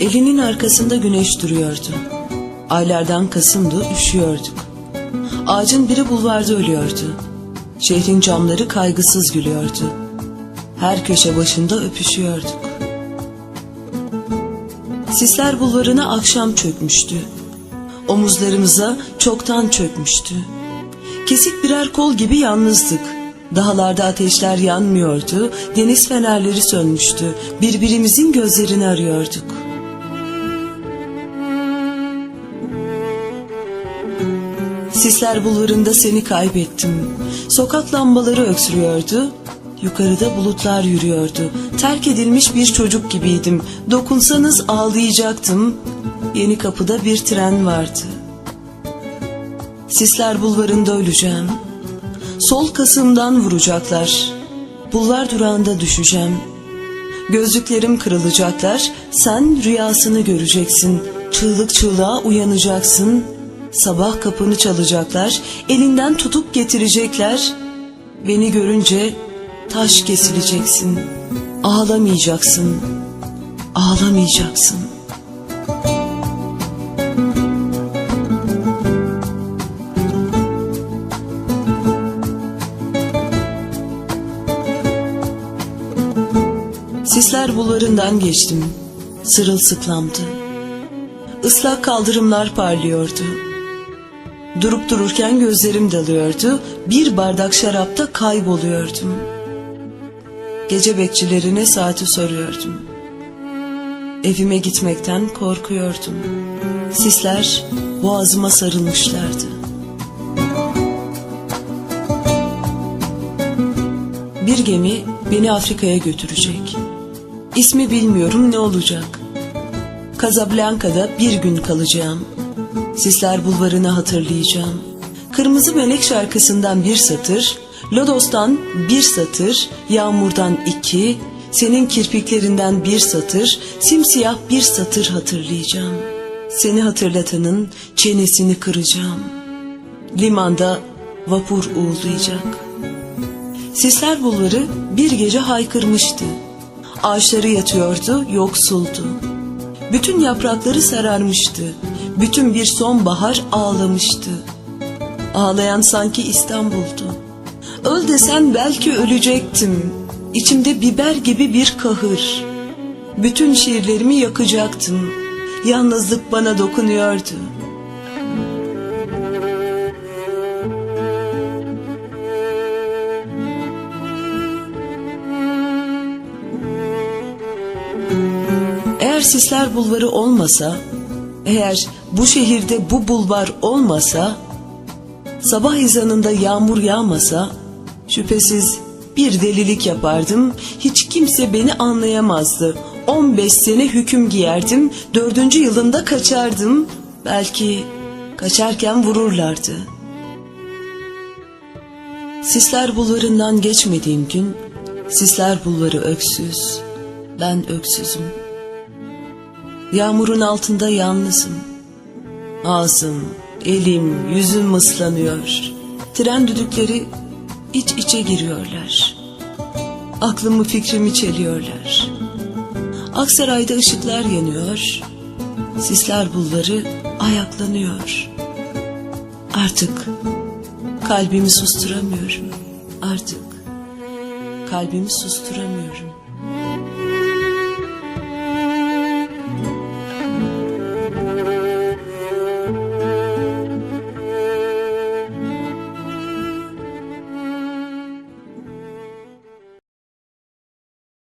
Evinin arkasında güneş duruyordu. Aylardan Kasım'dı, üşüyorduk. Ağacın biri bulvarda ölüyordu. Şehrin camları kaygısız gülüyordu. Her köşe başında öpüşüyorduk. Sisler bulvarına akşam çökmüştü. Omuzlarımıza çoktan çökmüştü. Kesik birer kol gibi yalnızdık. Dağlarda ateşler yanmıyordu, deniz fenerleri sönmüştü. Birbirimizin gözlerini arıyorduk. Sisler bulvarında seni kaybettim. Sokak lambaları öksürüyordu. Yukarıda bulutlar yürüyordu. Terk edilmiş bir çocuk gibiydim. Dokunsanız ağlayacaktım. Yeni kapıda bir tren vardı. Sisler bulvarında öleceğim. Sol kasımdan vuracaklar. Bulvar durağında düşeceğim. Gözlüklerim kırılacaklar. Sen rüyasını göreceksin. Çığlık çığlığa uyanacaksın. Sabah kapını çalacaklar. Elinden tutup getirecekler. Beni görünce taş kesileceksin. Ağlamayacaksın. Ağlamayacaksın. Sisler bulvarından geçtim. Sırılsıklamdı. Islak kaldırımlar parlıyordu. Durup dururken gözlerim dalıyordu. Bir bardak şarapta kayboluyordum. Gece bekçilerine saati soruyordum. Evime gitmekten korkuyordum. Sisler boğazıma sarılmışlardı. Bir gemi beni Afrika'ya götürecek. İsmi bilmiyorum ne olacak. Casablanca'da bir gün kalacağım. Sisler bulvarını hatırlayacağım. Kırmızı Melek şarkısından bir satır, Lodos'tan bir satır, Yağmur'dan iki, senin kirpiklerinden bir satır, simsiyah bir satır hatırlayacağım. Seni hatırlatanın çenesini kıracağım. Limanda vapur uğulayacak. Sisler bulvarı bir gece haykırmıştı. Ağaçları yatıyordu, yoksuldu. Bütün yaprakları sararmıştı. Bütün bir sonbahar ağlamıştı. Ağlayan sanki İstanbul'du. Öl desen belki ölecektim. İçimde biber gibi bir kahır. Bütün şiirlerimi yakacaktım. Yalnızlık bana dokunuyordu. Eğer Sisler Bulvarı olmasa, eğer bu şehirde bu bulvar olmasa, sabah ezanında yağmur yağmasa, şüphesiz bir delilik yapardım, hiç kimse beni anlayamazdı. 15 sene hüküm giyerdim, dördüncü yılında kaçardım, belki kaçarken vururlardı. Sisler bulvarından geçmediğim gün, Sisler bulvarı öksüz, ben öksüzüm. Yağmurun altında yalnızım. Ağzım, elim, yüzüm ıslanıyor. Tren düdükleri iç içe giriyorlar. Aklımı fikrimi çeliyorlar. Aksaray'da ışıklar yanıyor. Sisler bulları ayaklanıyor. Artık kalbimi susturamıyorum. Artık kalbimi susturamıyorum.